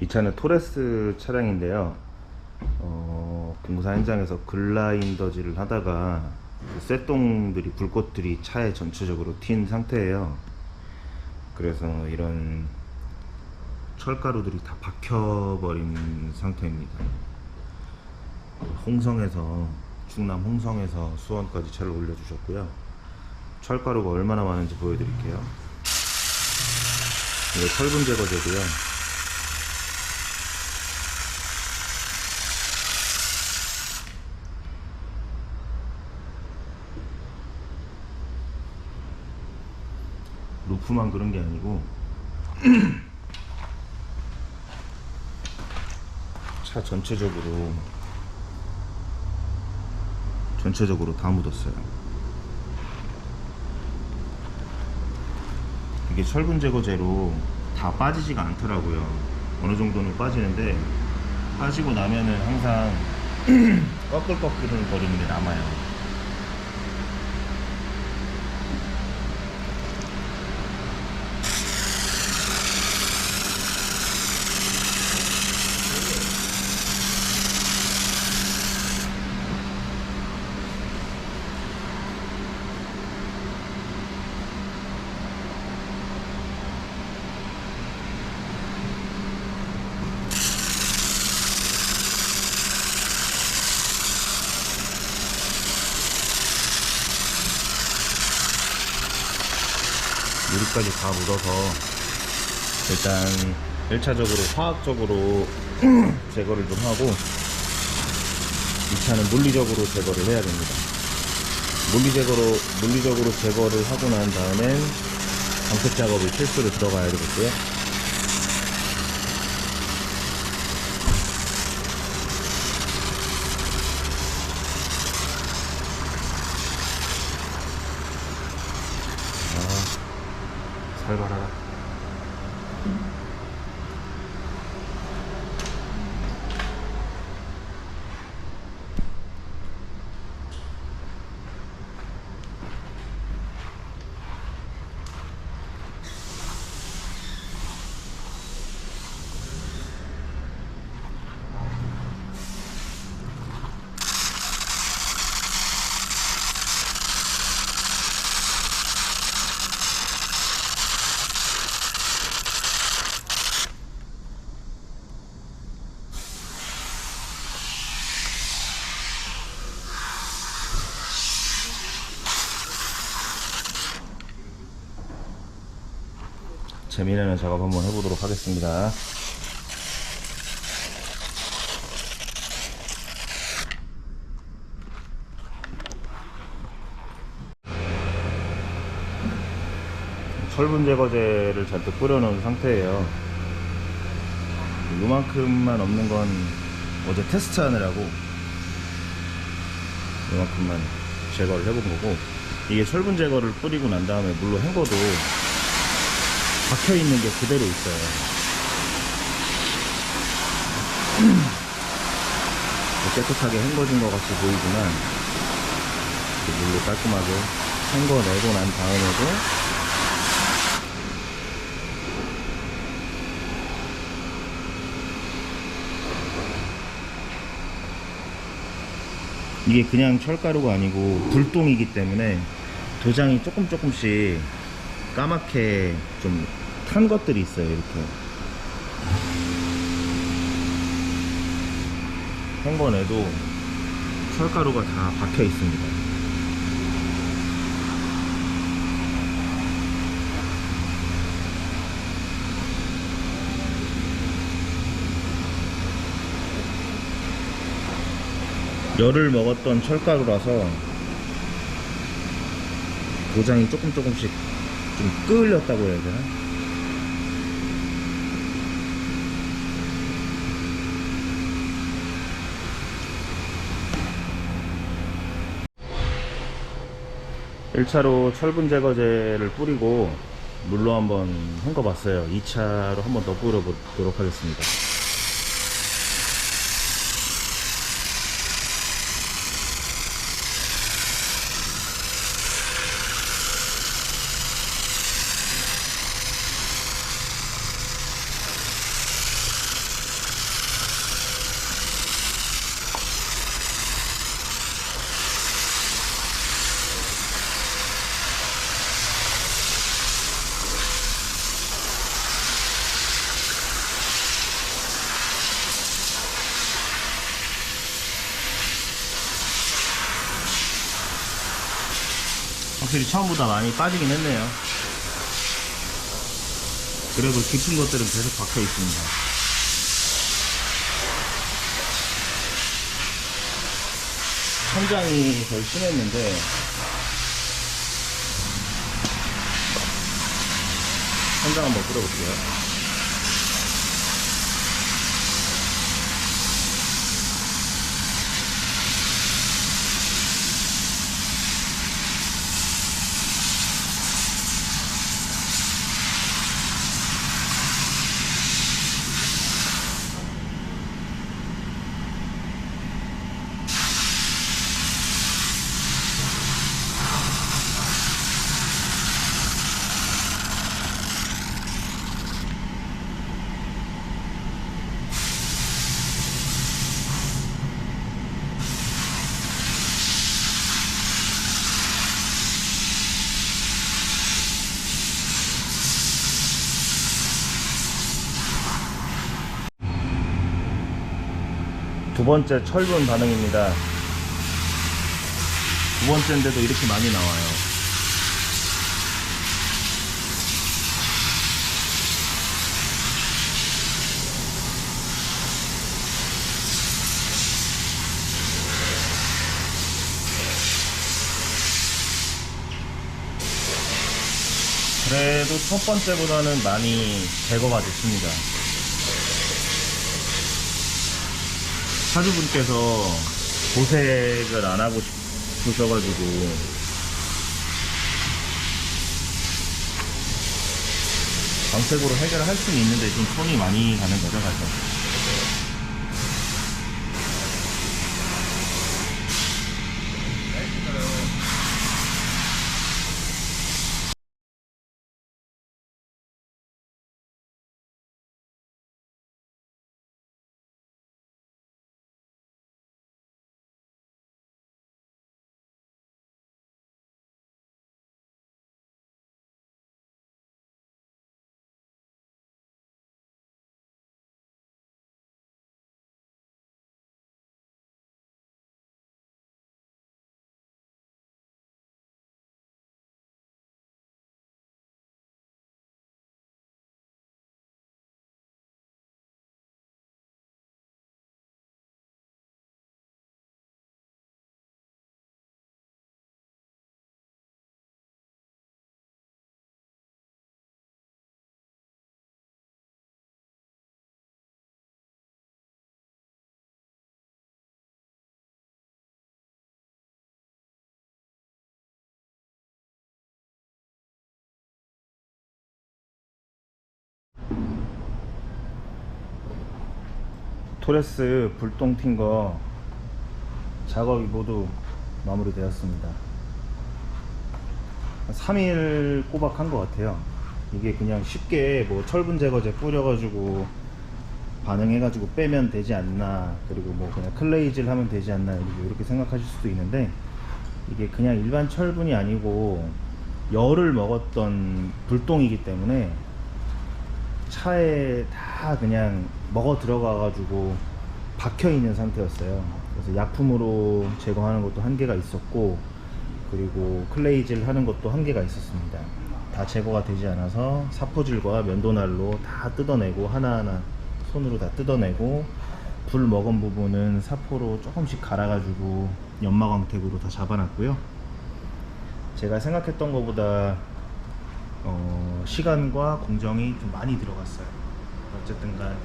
이 차는 토레스 차량인데요. 어, 공사 현장에서 글라인더질을 하다가 그 쇳동들이 불꽃들이 차에 전체적으로 튄 상태예요. 그래서 이런 철가루들이 다 박혀버린 상태입니다. 홍성에서 충남 홍성에서 수원까지 차를 올려주셨고요. 철가루가 얼마나 많은지 보여드릴게요. 이거 철분 제거제고요. 루프만 그런 게 아니고 차 전체적으로 전체적으로 다 묻었어요. 이게 철분 제거제로 다 빠지지가 않더라고요. 어느 정도는 빠지는데 빠지고 나면은 항상 꺼끌꺼끌은 거리는 게 남아요. 유리까지 다 묻어서 일단 1차적으로 화학적으로 제거를 좀 하고 2차는 물리적으로 제거를 해야 됩니다. 물리 제거로 물리적으로 제거를 하고 난 다음엔 방택 작업이 필수로 들어가야 되겠고요. 살벌하다. 재미나는 작업 한번 해보도록 하겠습니다. 철분 제거제를 잔뜩 뿌려놓은 상태예요. 요만큼만 없는 건 어제 테스트 하느라고 요만큼만 제거를 해본 거고 이게 철분 제거를 뿌리고 난 다음에 물로 헹궈도 박혀 있는 게 그대로 있어요. 깨끗하게 헹궈진 것 같이 보이지만 물로 깔끔하게 헹궈내고 난 다음에도 이게 그냥 철가루가 아니고 불똥이기 때문에 도장이 조금 조금씩 까맣게 좀 탄 것들이 있어요 이렇게. 헹궈내도 철가루가 다 박혀 있습니다. 열을 먹었던 철가루라서 도장이 조금 조금씩 좀 끌렸다고 해야 되나? 일차로 철분 제거제를 뿌리고 물로 한번 헹궈봤어요. 2차로 한번 더 뿌려보도록 하겠습니다. 확실히 처음보다 많이 빠지긴 했네요. 그래도 깊은 것들은 계속 박혀 있습니다. 천장이 덜 심했는데 천장 한번 끌어볼게요. 번째 철분 반응입니다. 두 번째인데도 이렇게 많이 나와요. 그래도 첫 번째보다는 많이 제거가 됐습니다. 사주분께서 도색을 안 하고 싶으셔가지고 광색으로 해결할 수는 있는데 좀 손이 많이 가는 거죠, 가서. 토레스 불똥 튄 거 작업이 모두 마무리되었습니다. 3일 꼬박 한 것 같아요. 이게 그냥 쉽게 뭐 철분 제거제 뿌려가지고 반응해가지고 빼면 되지 않나 그리고 뭐 그냥 클레이질 하면 되지 않나 이렇게 생각하실 수도 있는데 이게 그냥 일반 철분이 아니고 열을 먹었던 불똥이기 때문에 차에 다 그냥 먹어 들어가가지고 박혀 있는 상태였어요. 그래서 약품으로 제거하는 것도 한계가 있었고, 그리고 클레이질 하는 것도 한계가 있었습니다. 다 제거가 되지 않아서 사포질과 면도날로 다 뜯어내고 하나하나 손으로 다 뜯어내고 불 먹은 부분은 사포로 조금씩 갈아가지고 연마광택으로 다 잡아놨고요. 제가 생각했던 것보다 어, 시간과 공정이 좀 많이 들어갔어요. 어쨌든 간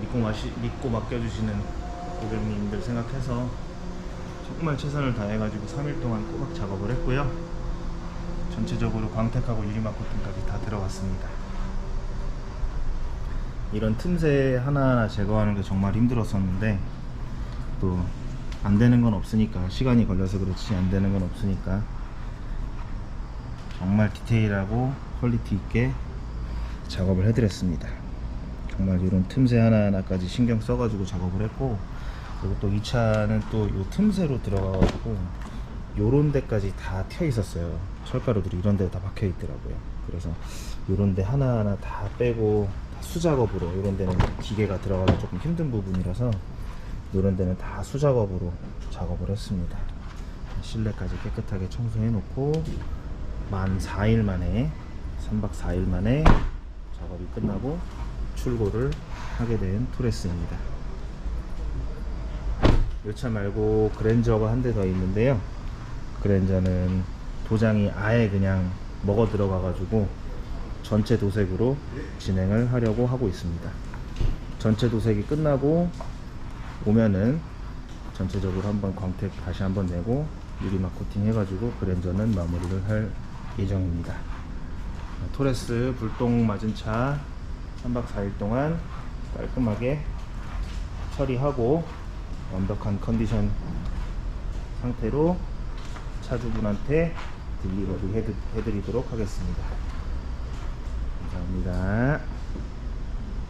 믿고, 마시, 믿고 맡겨주시는 고객님들 생각해서 정말 최선을 다해가지고 3일 동안 꼬박 작업을 했고요. 전체적으로 광택하고 유리막 코팅까지 다 들어갔습니다. 이런 틈새 하나하나 제거하는 게 정말 힘들었었는데 또 안 되는 건 없으니까 시간이 걸려서 그렇지 안 되는 건 없으니까 정말 디테일하고 퀄리티 있게 작업을 해드렸습니다. 정말 이런 틈새 하나하나까지 신경 써가지고 작업을 했고 그리고 또 이 차는 또 이 틈새로 들어가가지고 요런 데까지 다 튀어 있었어요. 철가루들이 이런 데다 박혀 있더라고요. 그래서 요런 데 하나하나 다 빼고 다 수작업으로 요런 데는 기계가 들어가기 조금 힘든 부분이라서 요런 데는 다 수작업으로 작업을 했습니다. 실내까지 깨끗하게 청소해 놓고 만 4일 만에 3박 4일 만에 작업이 끝나고 출고를 하게 된 투레스입니다. 이 차 말고 그랜저가 한 대 더 있는데요. 그랜저는 도장이 아예 그냥 먹어 들어가 가지고 전체 도색으로 진행을 하려고 하고 있습니다. 전체 도색이 끝나고 오면은 전체적으로 한번 광택 다시 한번 내고 유리막 코팅 해가지고 그랜저는 마무리를 할 예정입니다. 토레스 불똥 맞은 차 3박 4일 동안 깔끔하게 처리하고 완벽한 컨디션 상태로 차주분한테 딜리버리 해드, 해드리도록 하겠습니다. 감사합니다.